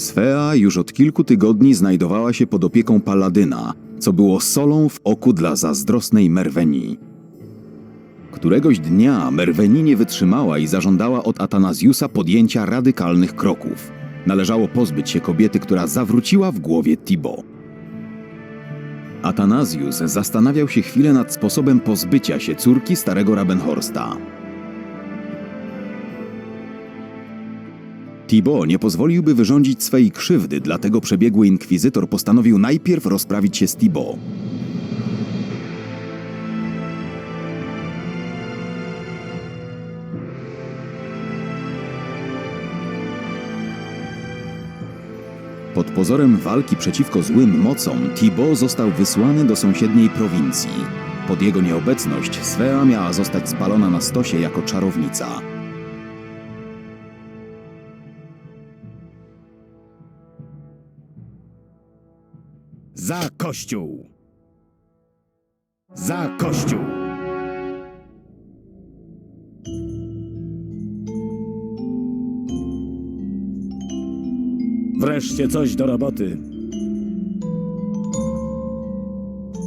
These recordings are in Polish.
Svea już od kilku tygodni znajdowała się pod opieką Paladyna, co było solą w oku dla zazdrosnej Merwenii. Któregoś dnia Merweni nie wytrzymała i zażądała od Atanazjusa podjęcia radykalnych kroków. Należało pozbyć się kobiety, która zawróciła w głowie Tibo. Atanazjus zastanawiał się chwilę nad sposobem pozbycia się córki starego Rabenhorsta. Thibaut nie pozwoliłby wyrządzić swej krzywdy, dlatego przebiegły inkwizytor postanowił najpierw rozprawić się z Thibaut. Pod pozorem walki przeciwko złym mocom Thibaut został wysłany do sąsiedniej prowincji. Pod jego nieobecność Svea miała zostać spalona na stosie jako czarownica. Za kościół! Za kościół! Wreszcie coś do roboty.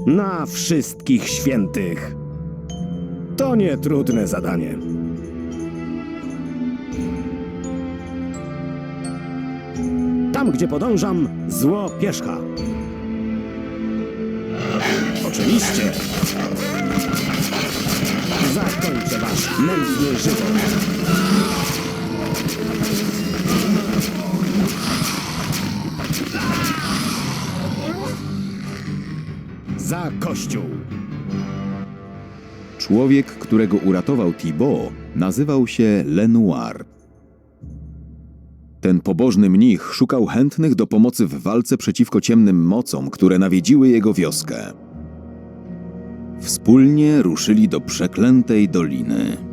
Na wszystkich świętych. To nie trudne zadanie. Tam, gdzie podążam, zło pierzcha. Oczywiście. Zakończę wasz nędzny żywot. Za kościół. Człowiek, którego uratował Thibaut, nazywał się Lenoir. Ten pobożny mnich szukał chętnych do pomocy w walce przeciwko ciemnym mocom, które nawiedziły jego wioskę. Wspólnie ruszyli do przeklętej doliny.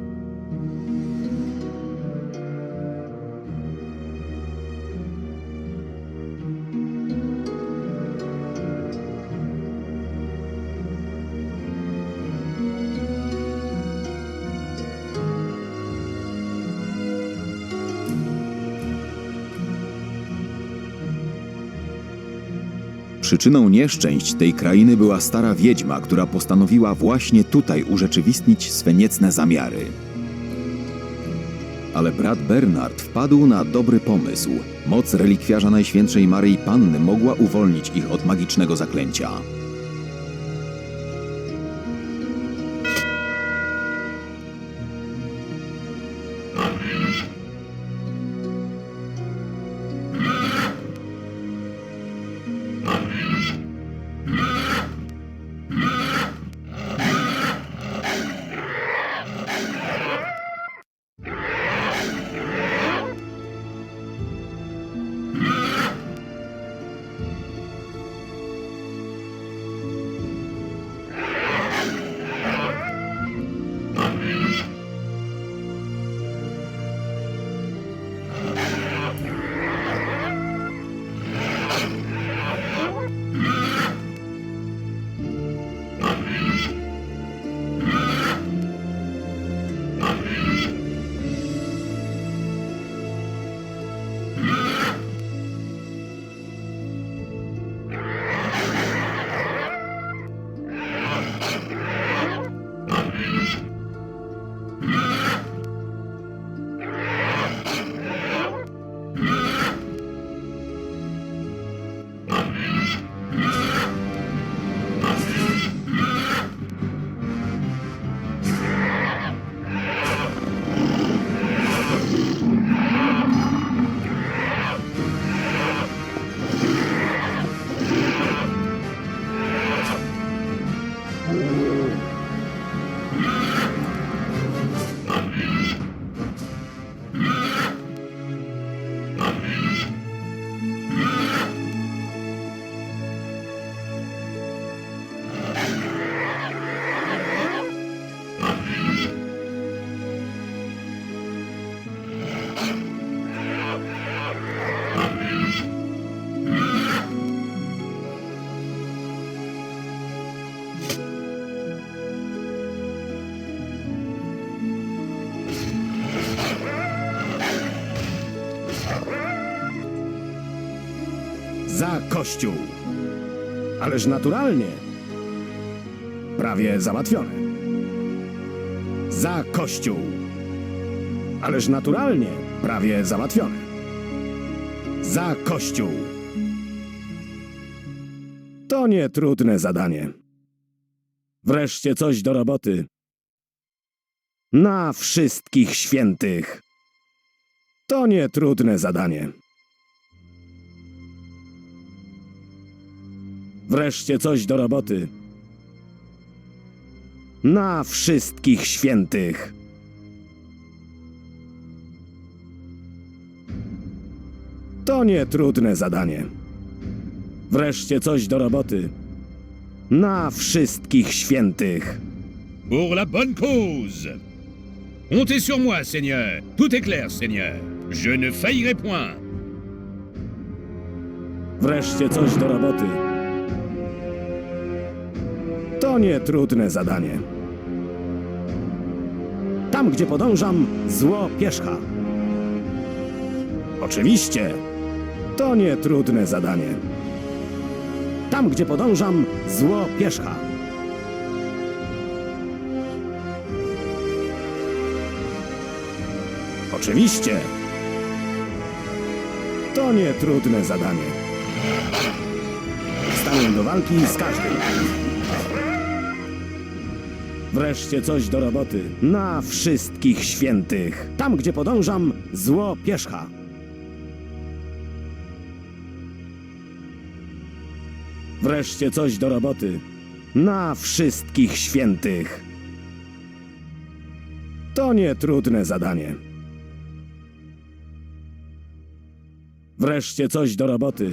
Przyczyną nieszczęść tej krainy była stara wiedźma, która postanowiła właśnie tutaj urzeczywistnić swe niecne zamiary. Ale brat Bernard wpadł na dobry pomysł. Moc relikwiarza Najświętszej Maryi Panny mogła uwolnić ich od magicznego zaklęcia. Za kościół. Ależ naturalnie. Prawie załatwione. Za kościół. Ależ naturalnie. Prawie załatwione. Za kościół. To nie trudne zadanie. Wreszcie coś do roboty. Na wszystkich świętych. To nie trudne zadanie. Wreszcie coś do roboty. Na wszystkich świętych. To nie trudne zadanie. Wreszcie coś do roboty. Na wszystkich świętych. Pour la bonne cause. Comptez sur moi, Seigneur. Tout est clair, Seigneur. Je ne faillirai point. Wreszcie coś do roboty. Nie trudne zadanie. Tam, gdzie podążam, zło pierzcha. Oczywiście, to nie trudne zadanie. Tam, gdzie podążam, zło pierzcha. Oczywiście, to nie trudne zadanie. Stanę do walki z każdym. Wreszcie coś do roboty. Na wszystkich świętych. Tam, gdzie podążam, zło pierzcha. Wreszcie coś do roboty. Na wszystkich świętych. To nie trudne zadanie. Wreszcie coś do roboty.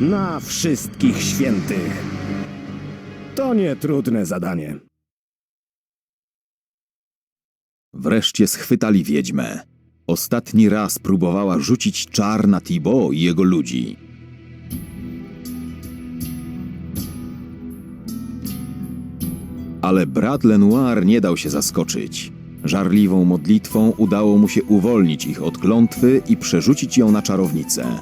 Na wszystkich świętych. To nie trudne zadanie. Wreszcie schwytali wiedźmę. Ostatni raz próbowała rzucić czar na Thibaut i jego ludzi. Ale brat Lenoir nie dał się zaskoczyć. Żarliwą modlitwą udało mu się uwolnić ich od klątwy i przerzucić ją na czarownicę.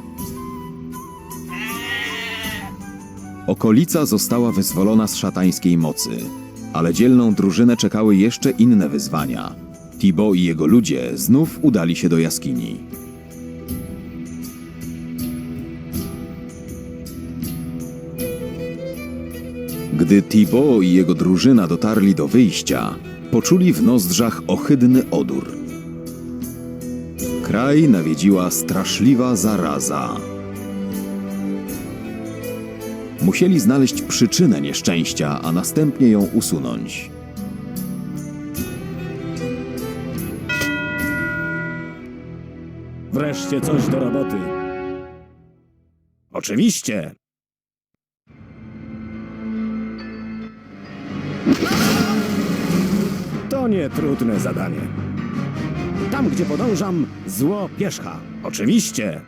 Okolica została wyzwolona z szatańskiej mocy, ale dzielną drużynę czekały jeszcze inne wyzwania. Thibaut i jego ludzie znów udali się do jaskini. Gdy Thibaut i jego drużyna dotarli do wyjścia, poczuli w nozdrzach ohydny odór. Kraj nawiedziła straszliwa zaraza. Musieli znaleźć przyczynę nieszczęścia, a następnie ją usunąć. Wreszcie coś do roboty. Oczywiście. To nie trudne zadanie. Tam, gdzie podążam, zło pierzcha. Oczywiście.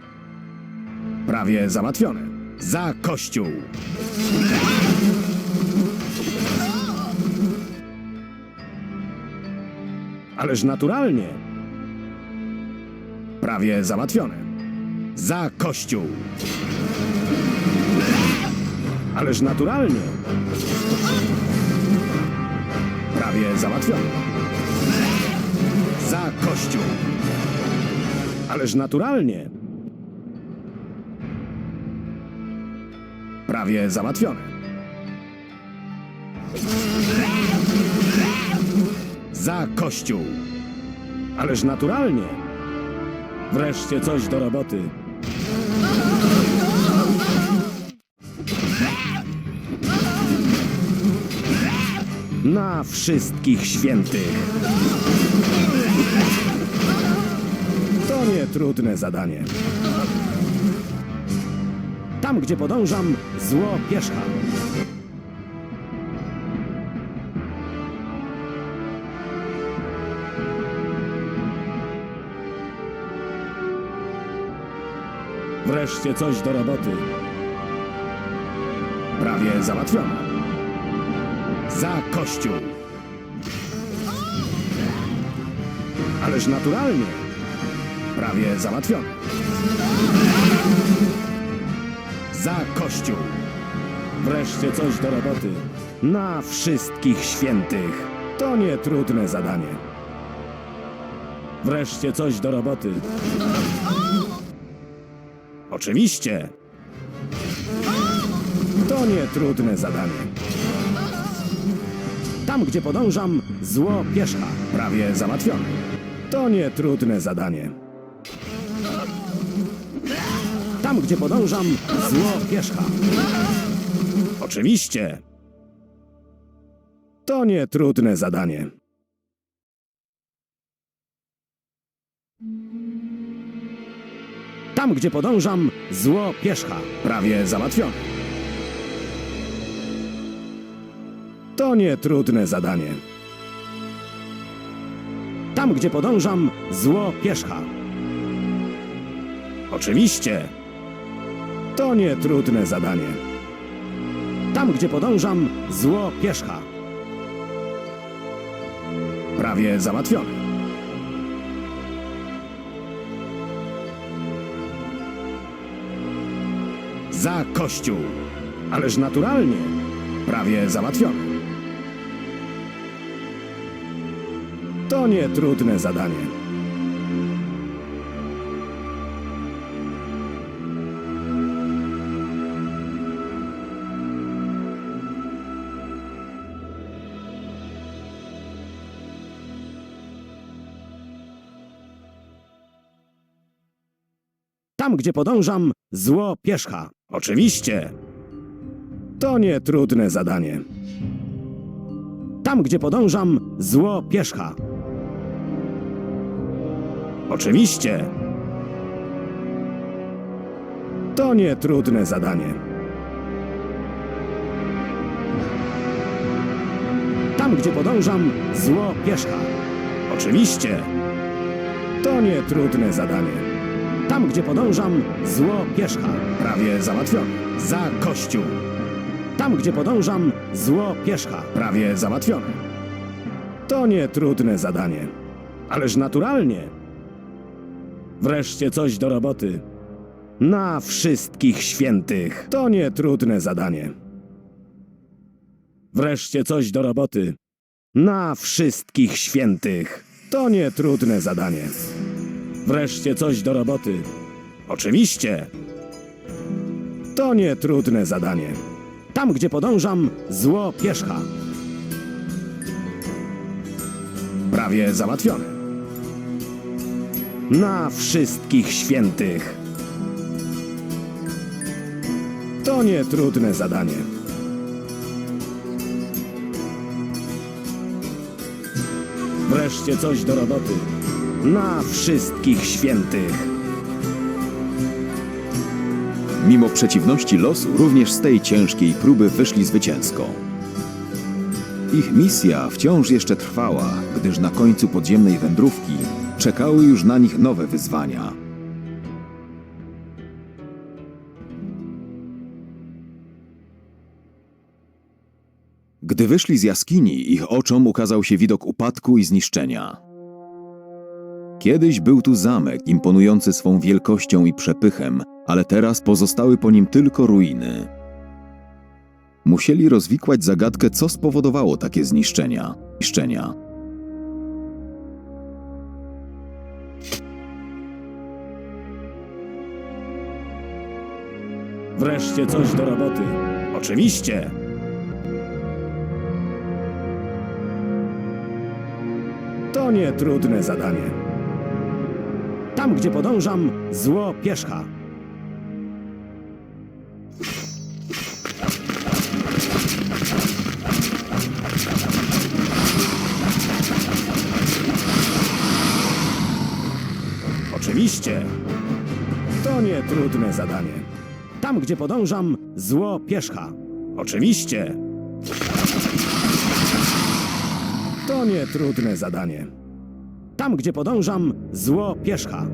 Prawie załatwione. Za kościół. Ależ naturalnie. Prawie załatwione. Za kościół. Ależ naturalnie. Prawie załatwione. Za kościół. Ależ naturalnie. Prawie załatwione. Za kościół. Ależ naturalnie. Wreszcie coś do roboty. Na wszystkich świętych. To nie trudne zadanie. Tam, gdzie podążam, zło. Wreszcie coś do roboty. Prawie załatwione. Za kościół. Ależ naturalnie. prawie załatwiony. Za kościół. Wreszcie coś do roboty. Na wszystkich świętych. To nie trudne zadanie. Wreszcie coś do roboty. Oczywiście. To nie trudne zadanie. Tam, gdzie podążam, zło pierzcha. Prawie załatwione. To nie trudne zadanie. Tam, gdzie podążam, zło pierzcha. Oczywiście. To nie trudne zadanie. Tam, gdzie podążam, zło pierzcha. Prawie załatwione. To nie trudne zadanie. Tam, gdzie podążam, zło pierzcha. Oczywiście. To nie trudne zadanie. Tam, gdzie podążam, zło pierzcha. Prawie załatwione. Za kościół. Ależ naturalnie. Prawie załatwione. To nie trudne zadanie. Tam, gdzie podążam, zło pierzcha. Oczywiście. To nie trudne zadanie. Tam, gdzie podążam, zło pierzcha. Oczywiście. To nie trudne zadanie. Tam, gdzie podążam, zło pierzcha. Oczywiście. To nie trudne zadanie. Tam, gdzie podążam, zło pierzcha. Prawie załatwione. Za kościół. Tam, gdzie podążam, zło pierzcha. Prawie załatwione. To nie trudne zadanie. Ależ naturalnie. Wreszcie coś do roboty. Na wszystkich świętych. To nie trudne zadanie. Wreszcie coś do roboty. Na wszystkich świętych. To nie trudne zadanie. Wreszcie coś do roboty. Oczywiście. To nie trudne zadanie. Tam, gdzie podążam, zło pierzcha. Prawie załatwione. Na wszystkich świętych. To nie trudne zadanie. Wreszcie coś do roboty. Na wszystkich świętych. Mimo przeciwności losu, również z tej ciężkiej próby wyszli zwycięsko. Ich misja wciąż jeszcze trwała, gdyż na końcu podziemnej wędrówki czekały już na nich nowe wyzwania. Gdy wyszli z jaskini, ich oczom ukazał się widok upadku i zniszczenia. Kiedyś był tu zamek imponujący swą wielkością i przepychem, ale teraz pozostały po nim tylko ruiny. Musieli rozwikłać zagadkę, co spowodowało takie zniszczenia. Zniszczenia. Wreszcie coś do roboty. Oczywiście. To nie trudne zadanie. Tam, gdzie podążam, zło pierzcha. Oczywiście. To nie trudne zadanie. Tam, gdzie podążam, zło pierzcha. Oczywiście. To nie trudne zadanie. Tam, gdzie podążam, zło pierzcha.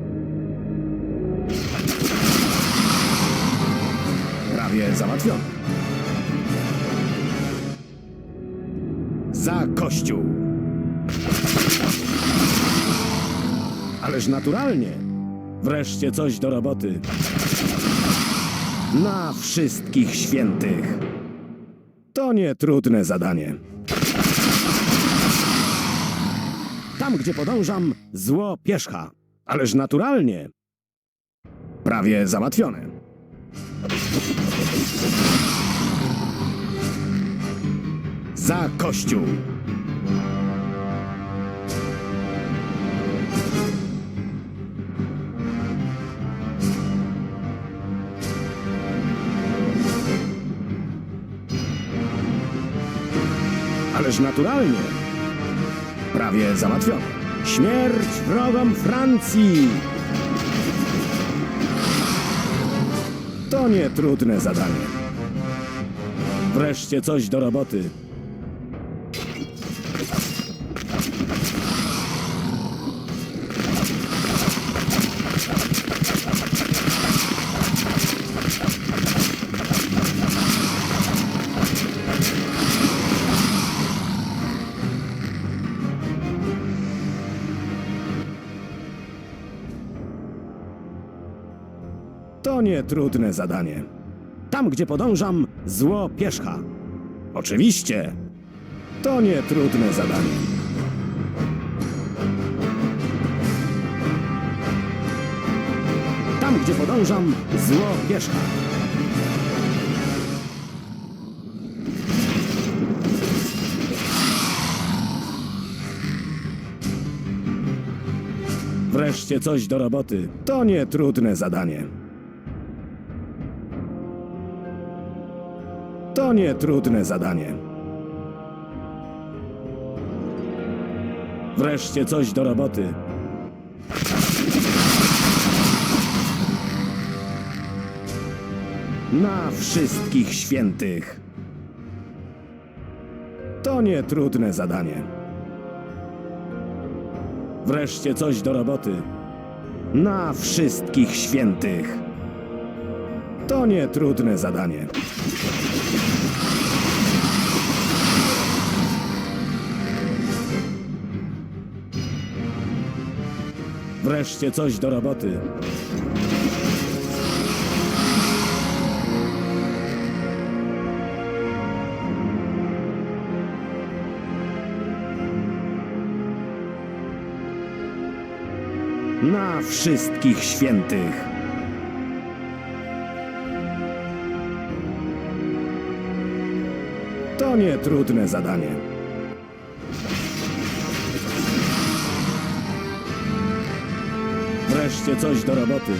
Prawie załatwione. Za kościół. Ależ naturalnie. Wreszcie coś do roboty. Na wszystkich świętych. To nie trudne zadanie. Tam, gdzie podążam, zło pierzcha. Ależ naturalnie. Prawie załatwione. Za kościół. Ależ naturalnie. Prawie załatwione. Śmierć wrogom Francji! To nie trudne zadanie. Wreszcie coś do roboty. To nie trudne zadanie. Tam, gdzie podążam, zło pierzcha. Oczywiście. To nie trudne zadanie. Tam, gdzie podążam, zło pierzcha. Wreszcie coś do roboty. To nie trudne zadanie. To nie trudne zadanie. Wreszcie coś do roboty. Na wszystkich świętych. To nie trudne zadanie. Wreszcie coś do roboty. Na wszystkich świętych. To nie trudne zadanie. Wreszcie coś do roboty. Na wszystkich świętych. To nie trudne zadanie. Wreszcie coś do roboty.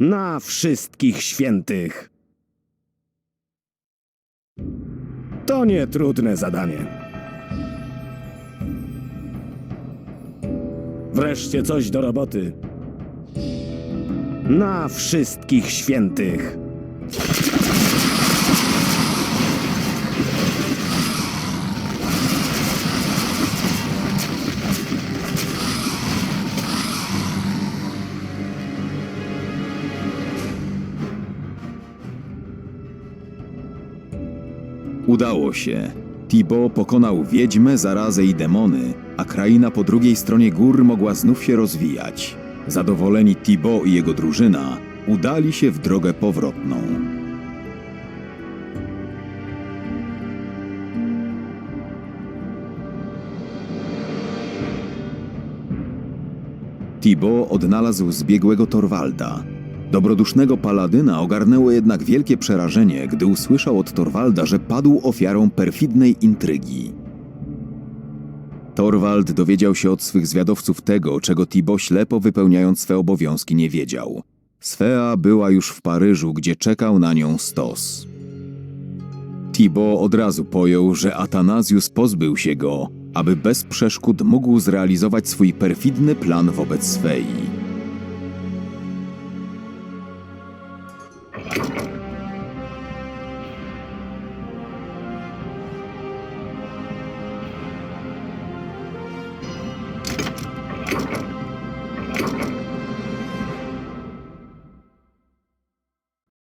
Na wszystkich świętych. To nie trudne zadanie. Wreszcie coś do roboty. Na wszystkich świętych. Udało się. Thibaut pokonał wiedźmę, zarazę i demony, a kraina po drugiej stronie gór mogła znów się rozwijać. Zadowoleni Thibaut i jego drużyna udali się w drogę powrotną. Thibaut odnalazł zbiegłego Torwalda. Dobrodusznego paladyna ogarnęło jednak wielkie przerażenie, gdy usłyszał od Torwalda, że padł ofiarą perfidnej intrygi. Torwald dowiedział się od swych zwiadowców tego, czego Thibaut ślepo wypełniając swe obowiązki nie wiedział. Sfea była już w Paryżu, gdzie czekał na nią stos. Thibaut od razu pojął, że Atanazjus pozbył się go, aby bez przeszkód mógł zrealizować swój perfidny plan wobec Sfei.